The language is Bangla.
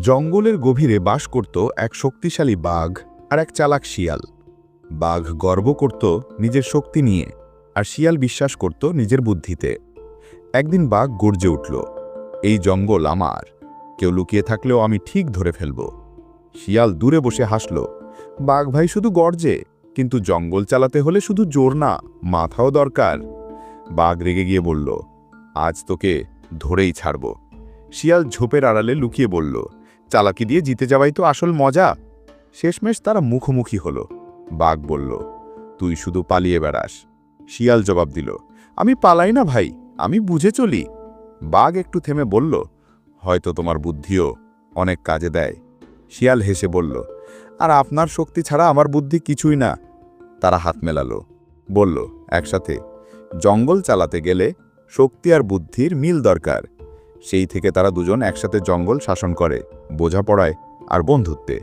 জঙ্গলের গভীরে বাস করত এক শক্তিশালী বাঘ আর এক চালাক শিয়াল। বাঘ গর্ব করত নিজের শক্তি নিয়ে আর শিয়াল বিশ্বাস করত নিজের বুদ্ধিতে। একদিন বাঘ গর্জে উঠল, এই জঙ্গল আমার, কেউ লুকিয়ে থাকলেও আমি ঠিক ধরে ফেলব। শিয়াল দূরে বসে হাসল, বাঘ ভাই শুধু গর্জে, কিন্তু জঙ্গল চালাতে হলে শুধু জোর না, মাথাও দরকার। বাঘ রেগে গিয়ে বলল, আজ তোকে ধরেই ছাড়ব। শিয়াল ঝোপের আড়ালে লুকিয়ে বলল চালাকি দিয়ে জিতে যাওয়াই তো আসল মজা। শেষমেশ তারা মুখোমুখি হলো। বাঘ বলল, তুই শুধু পালিয়ে বেড়াস। শিয়াল জবাব দিল, আমি পালাই না ভাই, আমি বুঝে চলি। বাঘ একটু থেমে বলল, হয়তো তোমার বুদ্ধিও অনেক কাজে দেয়। শিয়াল হেসে বলল, আর আপনার শক্তি ছাড়া আমার বুদ্ধি কিছুই না। তারা হাত মেলালো, বলল, একসাথে, জঙ্গল চালাতে গেলে শক্তি আর বুদ্ধির মিল দরকার। সেই থেকে তারা দুজন একসাথে জঙ্গল শাসন করে বোঝাপড়ায় আর বন্ধুত্বে।